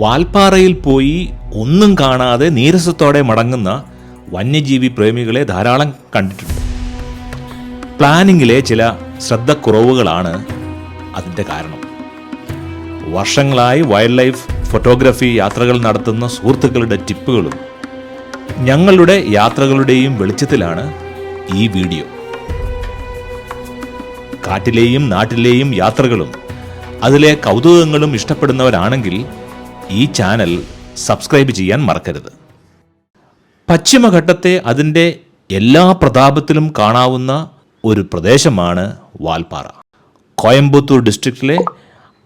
വാൽപ്പാറയിൽ പോയി ഒന്നും കാണാതെ നീരസത്തോടെ മടങ്ങുന്ന വന്യജീവി പ്രേമികളെ ധാരാളം കണ്ടിട്ടുണ്ട്. പ്ലാനിങ്ങിലെ ചില ശ്രദ്ധക്കുറവുകളാണ് അതിന്റെ കാരണം. വർഷങ്ങളായി വൈൽഡ് ലൈഫ് ഫോട്ടോഗ്രാഫി യാത്രകൾ നടത്തുന്ന സുഹൃത്തുക്കളുടെ ടിപ്പുകളും ഞങ്ങളുടെ യാത്രകളുടെയും വെളിച്ചത്തിലാണ് ഈ വീഡിയോ. കാട്ടിലെയും നാട്ടിലെയും യാത്രകളും അതിലെ കൗതുകങ്ങളും ഇഷ്ടപ്പെടുന്നവരാണെങ്കിൽ ഈ ചാനൽ സബ്സ്ക്രൈബ് ചെയ്യാൻ മറക്കരുത്. പശ്ചിമഘട്ടത്തെ അതിന്റെ എല്ലാ പ്രതാപത്തിലും കാണാവുന്ന ഒരു പ്രദേശമാണ് വാൽപ്പാറ. കോയമ്പത്തൂർ ഡിസ്ട്രിക്റ്റിലെ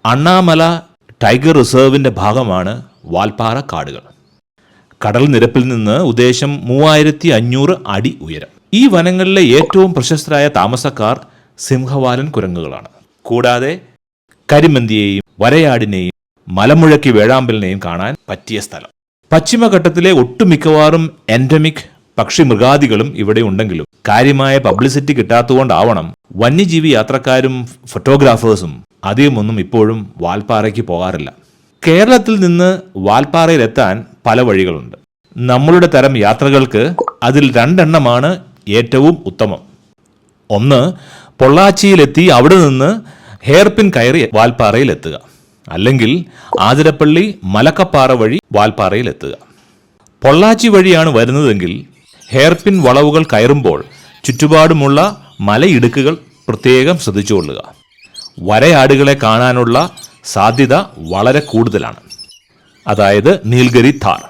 അണ്ണാമല ടൈഗർ റിസർവിന്റെ ഭാഗമാണ് വാൽപ്പാറ കാടുകൾ. കടൽ നിരപ്പിൽ നിന്ന് ഉദ്ദേശം മൂവായിരത്തി അഞ്ഞൂറ് അടി ഉയരം. ഈ വനങ്ങളിലെ ഏറ്റവും പ്രശസ്തരായ താമസക്കാർ സിംഹവാലൻ കുരങ്ങുകളാണ്. കൂടാതെ കരിമന്തിയെയും വരയാടിനെയും മലമുഴക്കി വേഴാമ്പലിനെയും കാണാൻ പറ്റിയ സ്ഥലം. പശ്ചിമഘട്ടത്തിലെ ഒട്ടുമിക്കവാറും എൻഡമിക് പക്ഷി മൃഗാദികളും ഇവിടെ ഉണ്ടെങ്കിലും കാര്യമായ പബ്ലിസിറ്റി കിട്ടാത്തതുകൊണ്ടാവണം വന്യജീവി യാത്രക്കാരും ഫോട്ടോഗ്രാഫേഴ്സും അധികമൊന്നും ഇപ്പോഴും വാൽപ്പാറയ്ക്ക് പോകാറില്ല. കേരളത്തിൽ നിന്ന് വാൽപ്പാറയിലെത്താൻ പല വഴികളുണ്ട്. നമ്മളുടെ തരം യാത്രകൾക്ക് അതിൽ രണ്ടെണ്ണമാണ് ഏറ്റവും ഉത്തമം. ഒന്ന് പൊള്ളാച്ചിയിലെത്തി അവിടെ നിന്ന് ഹെയർപിൻ കയറി വാൽപ്പാറയിലെത്തുക. അല്ലെങ്കിൽ ആതിരപ്പള്ളി മലക്കപ്പാറ വഴി വാൽപ്പാറയിലെത്തുക. പൊള്ളാച്ചി വഴിയാണ് വരുന്നതെങ്കിൽ ഹെയർപിൻ വളവുകൾ കയറുമ്പോൾ ചുറ്റുപാടുമുള്ള മലയിടുക്കുകൾ പ്രത്യേകം ശ്രദ്ധിച്ചുകൊള്ളുക. വരയാടുകളെ കാണാനുള്ള സാധ്യത വളരെ കൂടുതലാണ്. അതായത് നീൽഗിരി ഥാർ.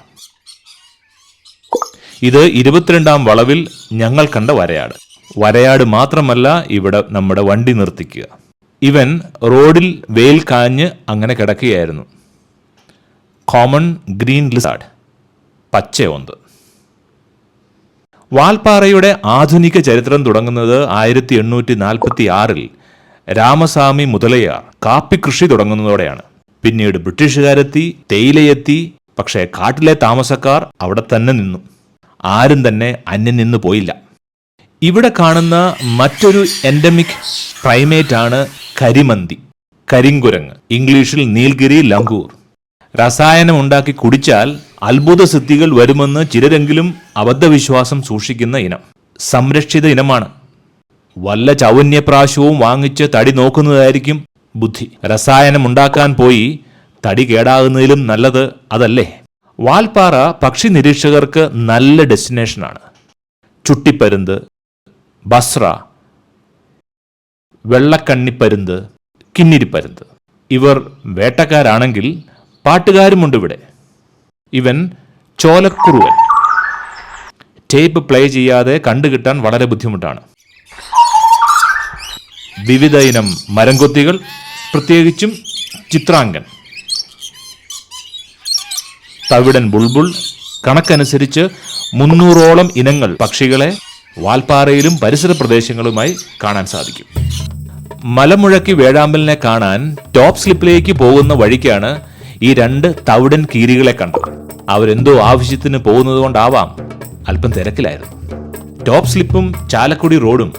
ഇത് ഇരുപത്തിരണ്ടാം വളവിൽ ഞങ്ങൾ കണ്ട വരയാട്. വരയാട് മാത്രമല്ല ഇവിടെ നമ്മുടെ വണ്ടി നിർത്തിക്കുക. ഇവൻ റോഡിൽ വെയിൽ കാഞ്ഞ് അങ്ങനെ കിടക്കുകയായിരുന്നു. കോമൺ ഗ്രീൻ ലിസാർഡ് പച്ചയോന്ത് വാൽപ്പാറയുടെ ആധുനിക ചരിത്രം തുടങ്ങുന്നത് ആയിരത്തി എണ്ണൂറ്റി നാൽപ്പത്തി ആറിൽ രാമസ്വാമി മുതലയാർ കാപ്പി കൃഷി തുടങ്ങുന്നതോടെയാണ്. പിന്നീട് ബ്രിട്ടീഷുകാരെത്തി തേയിലയെത്തി പക്ഷേ കാട്ടിലെ താമസക്കാർ അവിടെ തന്നെ നിന്നു. ആരും തന്നെ അന്യം നിന്ന് പോയില്ല. ഇവിടെ കാണുന്ന മറ്റൊരു എൻഡമിക് പ്രൈമേറ്റ് ആണ് കരിമന്തി കരിങ്കുരങ്ങ് ഇംഗ്ലീഷിൽ നീൽഗിരി ലംഗൂർ രസായനം ഉണ്ടാക്കി കുടിച്ചാൽ അത്ഭുത സിദ്ധികൾ വരുമെന്ന് ചിലരെങ്കിലും അബദ്ധവിശ്വാസം സൂക്ഷിക്കുന്ന ഇനം. സംരക്ഷിത ഇനമാണ്. വല്ല ചൗന്യപ്രാശവും വാങ്ങിച്ച് തടി നോക്കുന്നതായിരിക്കും ബുദ്ധി. രസായനം ഉണ്ടാക്കാൻ പോയി തടി കേടാകുന്നതിലും നല്ലത് അതല്ലേ? വാൽപ്പാറ പക്ഷി നിരീക്ഷകർക്ക് നല്ല ഡെസ്റ്റിനേഷനാണ്. ചുട്ടിപ്പരുന്ത് ബസ്ര വെള്ളക്കണ്ണിപ്പരുന്ത് കിന്നിരിപ്പരുന്ത്. ഇവർ വേട്ടക്കാരാണെങ്കിൽ പാട്ടുകാരുമുണ്ട് ഇവിടെ. ഇവൻ ചോലക്കുറുവൻ. ടേപ്പ് പ്ലേ ചെയ്യാതെ കണ്ടുകിട്ടാൻ വളരെ ബുദ്ധിമുട്ടാണ്. വിവിധ ഇനം മരംകൊത്തികൾ പ്രത്യേകിച്ചും ചിത്രാങ്കൻ. തവിടൻ ബുൾബുൾ കണക്കനുസരിച്ച് മുന്നൂറോളം ഇനങ്ങൾ പക്ഷികളെ വാൽപ്പാറയിലും പരിസര പ്രദേശങ്ങളുമായി കാണാൻ സാധിക്കും. മലമുഴക്കി വേഴാമ്പലിനെ കാണാൻ ടോപ്പ് സ്ലിപ്പിലേക്ക് പോകുന്ന വഴിക്കാണ് ഈ രണ്ട് തവിടൻ കീരികളെ കണ്ടത്. അവരെന്തോ ആവശ്യത്തിന് പോകുന്നത് കൊണ്ടാവാം അല്പം തിരക്കിലായിരുന്നു. ടോപ്പ് സ്ലിപ്പും ചാലക്കുടി റോഡും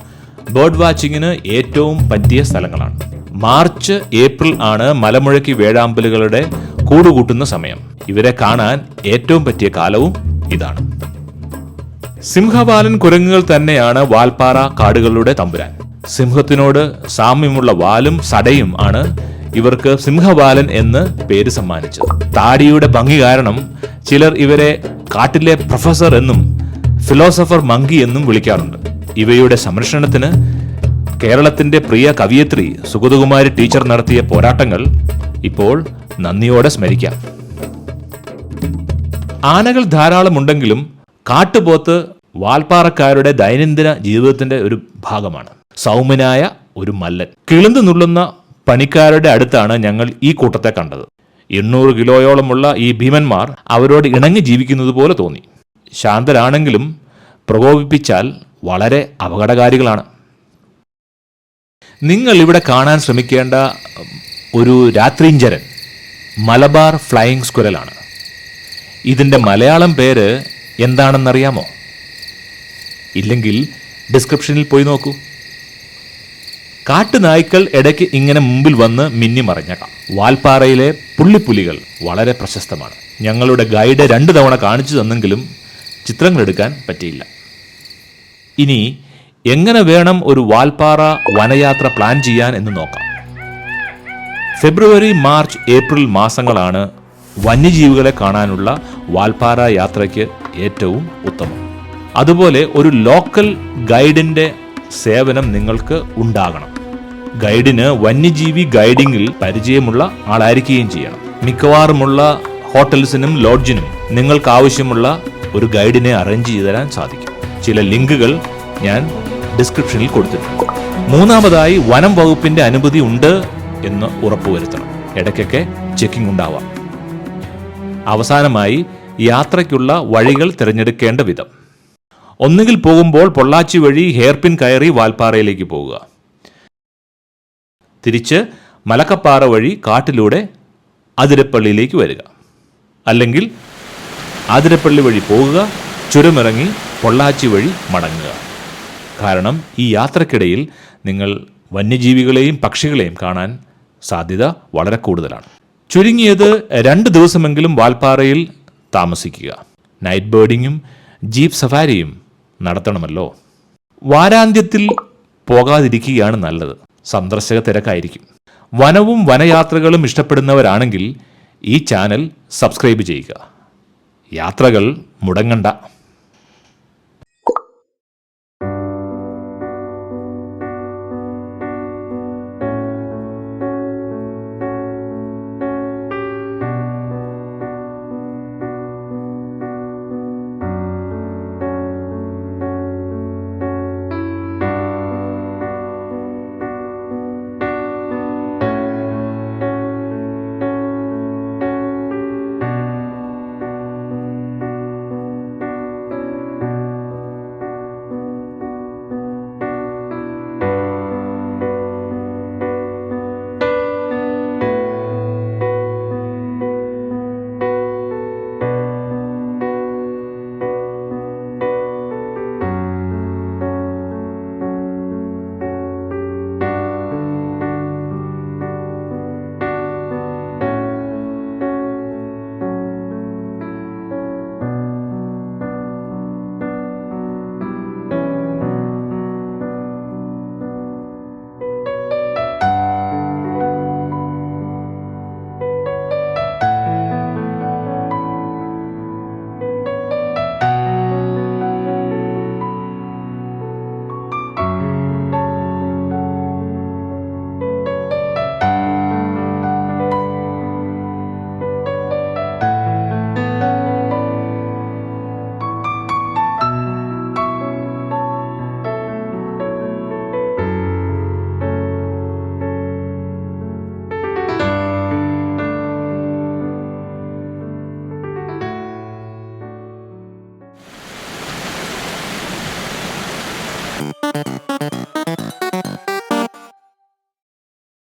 ബേർഡ് വാച്ചിങ്ങിന് ഏറ്റവും പറ്റിയ സ്ഥലങ്ങളാണ്. മാർച്ച് ഏപ്രിൽ ആണ് മലമുഴക്കി വേഴാമ്പലുകളുടെ കൂടുകൂട്ടുന്ന സമയം. ഇവരെ കാണാൻ ഏറ്റവും പറ്റിയ കാലവും ഇതാണ്. സിംഹവാലൻ കുരങ്ങുകൾ തന്നെയാണ് വാൽപ്പാറ കാടുകളുടെ തമ്പുരാൻ. സിംഹത്തിനോട് സാമ്യമുള്ള വാലും സടയും ആണ് ഇവർക്ക് സിംഹവാലൻ എന്ന് പേര് സമ്മാനിച്ചത്. താടിയുടെ ഭംഗി കാരണം ചിലർ ഇവരെ കാട്ടിലെ പ്രൊഫസർ എന്നും ഫിലോസഫർ മങ്കി എന്നും വിളിക്കാറുണ്ട്. ഇവയുടെ സംരക്ഷണത്തിന് കേരളത്തിന്റെ പ്രിയ കവിയത്രി സുഗതകുമാരി ടീച്ചർ നടത്തിയ പോരാട്ടങ്ങൾ ഇപ്പോൾ നന്ദിയോടെ സ്മരിക്കാം. ആനകൾ ധാരാളമുണ്ടെങ്കിലും കാട്ടുപോത്ത് വാൽപ്പാറക്കാരുടെ ദൈനംദിന ജീവിതത്തിന്റെ ഒരു ഭാഗമാണ്. സൗമ്യനായ ഒരു മല്ലൻ. കിളിന്ത് നുള്ളുന്ന പണിക്കാരുടെ അടുത്താണ് ഞങ്ങൾ ഈ കൂട്ടത്തെ കണ്ടത്. എണ്ണൂറ് കിലോയോളമുള്ള ഈ ഭീമന്മാർ അവരോട് ഇണങ്ങി ജീവിക്കുന്നത് പോലെ തോന്നി. ശാന്തരാണെങ്കിലും പ്രകോപിപ്പിച്ചാൽ വളരെ അപകടകാരികളാണ്. നിങ്ങൾ ഇവിടെ കാണാൻ ശ്രമിക്കേണ്ട ഒരു രാത്രിഞ്ചരൻ മലബാർ ഫ്ലൈയിങ് സ്ക്വരലാണ് ഇതിന്റെ മലയാളം പേര് എന്താണെന്നറിയാമോ? ഇല്ലെങ്കിൽ ഡിസ്ക്രിപ്ഷനിൽ പോയി നോക്കൂ. കാട്ടുനായ്ക്കൾ ഇടയ്ക്ക് ഇങ്ങനെ മുമ്പിൽ വന്ന് മിന്നി മറിഞ്ഞേക്കാം. വാൽപ്പാറയിലെ പുള്ളിപ്പുലികൾ വളരെ പ്രശസ്തമാണ്. ഞങ്ങളുടെ ഗൈഡ് രണ്ട് തവണ കാണിച്ചു തന്നെങ്കിലും ചിത്രങ്ങൾ എടുക്കാൻ പറ്റിയില്ല. ഇനി എങ്ങനെ വേണം ഒരു വാൽപ്പാറ വനയാത്ര പ്ലാൻ ചെയ്യാൻ എന്ന് നോക്കാം. ഫെബ്രുവരി മാർച്ച് ഏപ്രിൽ മാസങ്ങളാണ് വന്യജീവികളെ കാണാനുള്ള വാൽപ്പാറ യാത്രയ്ക്ക് ഏറ്റവും ഉത്തമം. അതുപോലെ ഒരു ലോക്കൽ ഗൈഡിന്റെ സേവനം നിങ്ങൾക്ക് ഉണ്ടാകണം. ഗൈഡിന് വന്യജീവി ഗൈഡിങ്ങിൽ പരിചയമുള്ള ആളായിരിക്കുകയും ചെയ്യണം. മിക്കവാറുമുള്ള ഹോട്ടൽസിനും ലോഡ്ജിനും നിങ്ങൾക്ക് ആവശ്യമുള്ള ഒരു ഗൈഡിനെ അറേഞ്ച് ചെയ്തു തരാൻ സാധിക്കും. ചില ലിങ്കുകൾ ഞാൻ ഡിസ്ക്രിപ്ഷനിൽ കൊടുത്തിട്ടുണ്ട്. മൂന്നാമതായി വനം വകുപ്പിന്റെ അനുമതി ഉണ്ട് എന്ന് ഉറപ്പുവരുത്തണം. ഇടയ്ക്കൊക്കെ ചെക്കിംഗ് ഉണ്ടാവാം. അവസാനമായി യാത്രയ്ക്കുള്ള വഴികൾ തിരഞ്ഞെടുക്കേണ്ട വിധം. ഒന്നുകിൽ പോകുമ്പോൾ പൊള്ളാച്ചി വഴി ഹെയർപിൻ കയറി വാൽപ്പാറയിലേക്ക് പോകുക. തിരിച്ച് മലക്കപ്പാറ വഴി കാട്ടിലൂടെ അതിരപ്പള്ളിയിലേക്ക് വരിക. അല്ലെങ്കിൽ ആതിരപ്പള്ളി വഴി പോകുക ചുരമിറങ്ങി പൊള്ളാച്ചി വഴി മടങ്ങുക. കാരണം ഈ യാത്രക്കിടയിൽ നിങ്ങൾ വന്യജീവികളെയും പക്ഷികളെയും കാണാൻ സാധ്യത വളരെ കൂടുതലാണ്. ചുരുങ്ങിയത് രണ്ട് ദിവസമെങ്കിലും വാൽപ്പാറയിൽ താമസിക്കുക. നൈറ്റ് ബേർഡിങ്ങും ജീപ്പ് സഫാരിയും നടത്തണമല്ലോ. വാരാന്ത്യത്തിൽ പോകാതിരിക്കുകയാണ് നല്ലത്. സന്ദർശക തിരക്കായിരിക്കും വനവും വനയാത്രകളും ഇഷ്ടപ്പെടുന്നവരാണെങ്കിൽ ഈ ചാനൽ സബ്സ്ക്രൈബ് ചെയ്യുക. യാത്രകൾ മുടങ്ങണ്ട.